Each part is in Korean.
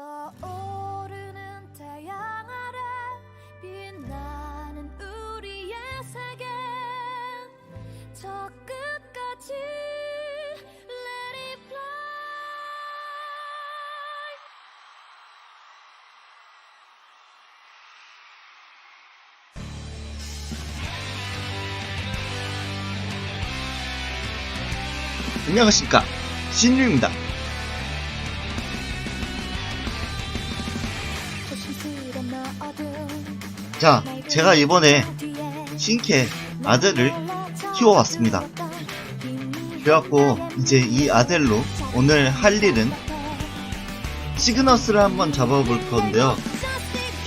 떠오르는 태양 아래 빛나는 우리의 세계. 저 끝까지 Let it fly. 안녕하십니까. 신유입니다 자 제가 이번에 신캐 아들을 키워왔습니다. 그래갖고 이제 이 아들로 오늘 할 일은 시그너스를 한번 잡아볼 건데요.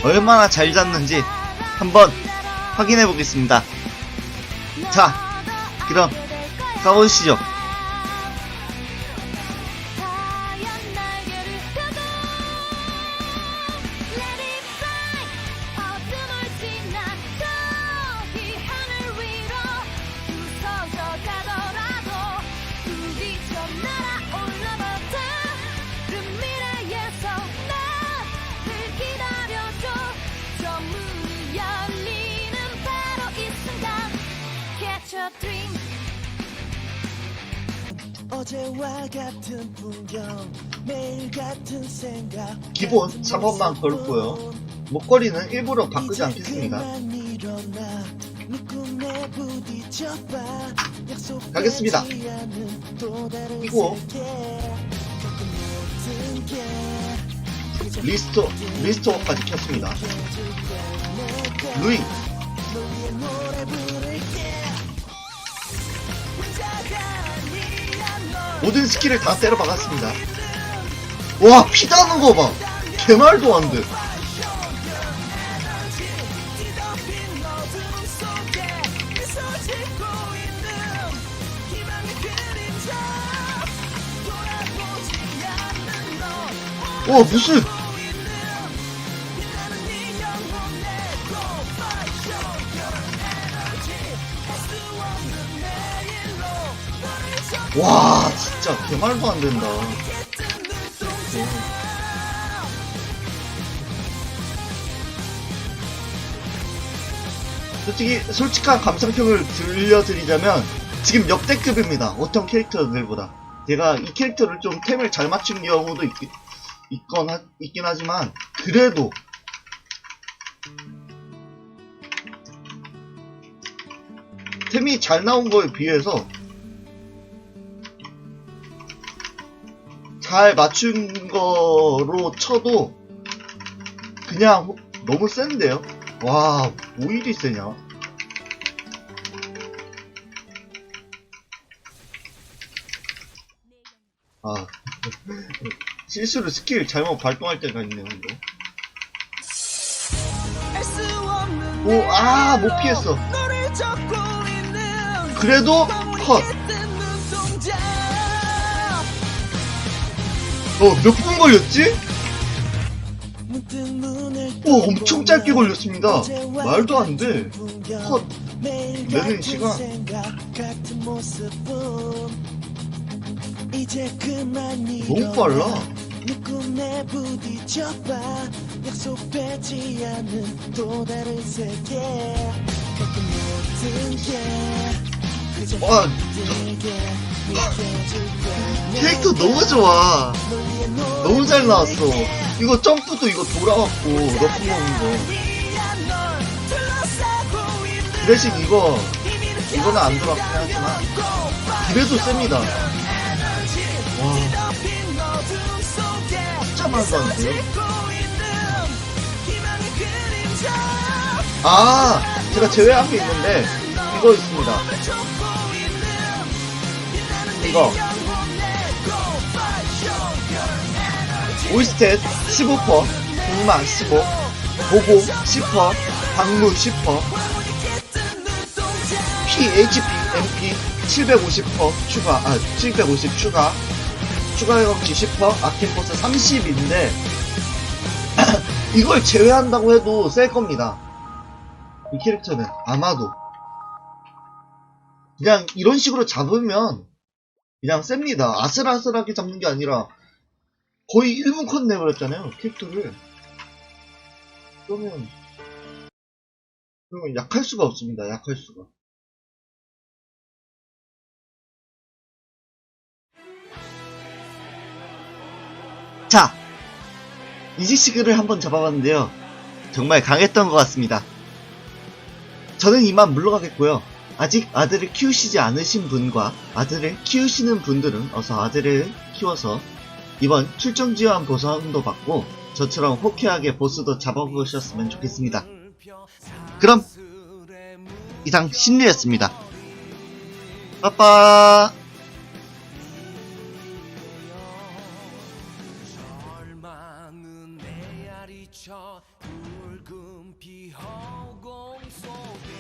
얼마나 잘 잡는지 한번 확인해 보겠습니다. 자 그럼 가보시죠 어제와 같은 풍경 매일 같은 생각. 기본 3번만 걸고요. 목걸이는 일부러 바꾸지 않겠습니다. 가겠습니다. 이거. 리스토 리스토어까지 켰습니다. 루잉 모든 스킬을 다 때려 박았습니다. 와 피다는 거 봐. 개말도 안 돼. 와 무슨 와 진짜 개말도 안 된다. 솔직히 솔직한 감상평을 들려드리자면 지금 역대급입니다. 어떤 캐릭터들보다. 제가 이 캐릭터를 좀 템을 잘 맞춘 경우도 있, 있건 하, 있긴 하지만 그래도 템이 잘 나온 거에 비해서 잘 맞춘 거로 쳐도 그냥 호- 너무 센데요? 와, 뭐 일이 세냐? 아, 실수로 스킬 잘못 발동할 때가 있네요, 이거. 오, 아, 못 피했어. 그래도 컷. 어, 몇 분 걸렸지? 오, 엄청 짧게 걸렸습니다. 말도 안 돼. 컷. 내는 시간. 너무 빨라. 와, 거야 캐릭터 너무 좋아. 너무 잘 나왔어. 이거 점프도 이거 돌아왔고, 너프 먹는 거. 그 대신 이거, 이거는 안 돌아왔긴 하지만, 그래도 셉니다. 와, 진짜 말도 안 돼요. 아, 제가 제외한 게 있는데, 이거 있습니다. 이거. 오이스탯 15%, 공망 15, 보고 10%, 방문 10%, PHP, MP 750% 추가, 아, 750 추가, 추가 경치 10%, 아킨포스 30인데, 이걸 제외한다고 해도 셀 겁니다. 이 캐릭터는, 아마도. 그냥 이런 식으로 잡으면, 그냥 셉니다. 아슬아슬하게 잡는 게 아니라, 거의 1분 컷 내버렸잖아요, 캐릭터를. 그러면, 그러면 약할 수가 없습니다, 약할 수가. 자! 이지시그를 한번 잡아봤는데요. 정말 강했던 것 같습니다. 저는 이만 물러가겠고요. 아직 아들을 키우시지 않으신 분과 아들을 키우시는 분들은 어서 아들을 키워서 이번 출정 지원 보상도 받고 저처럼 호쾌하게 보스도 잡아보셨으면 좋겠습니다. 그럼 이상 신리였습니다. 빠빠 붉은 비허공 속에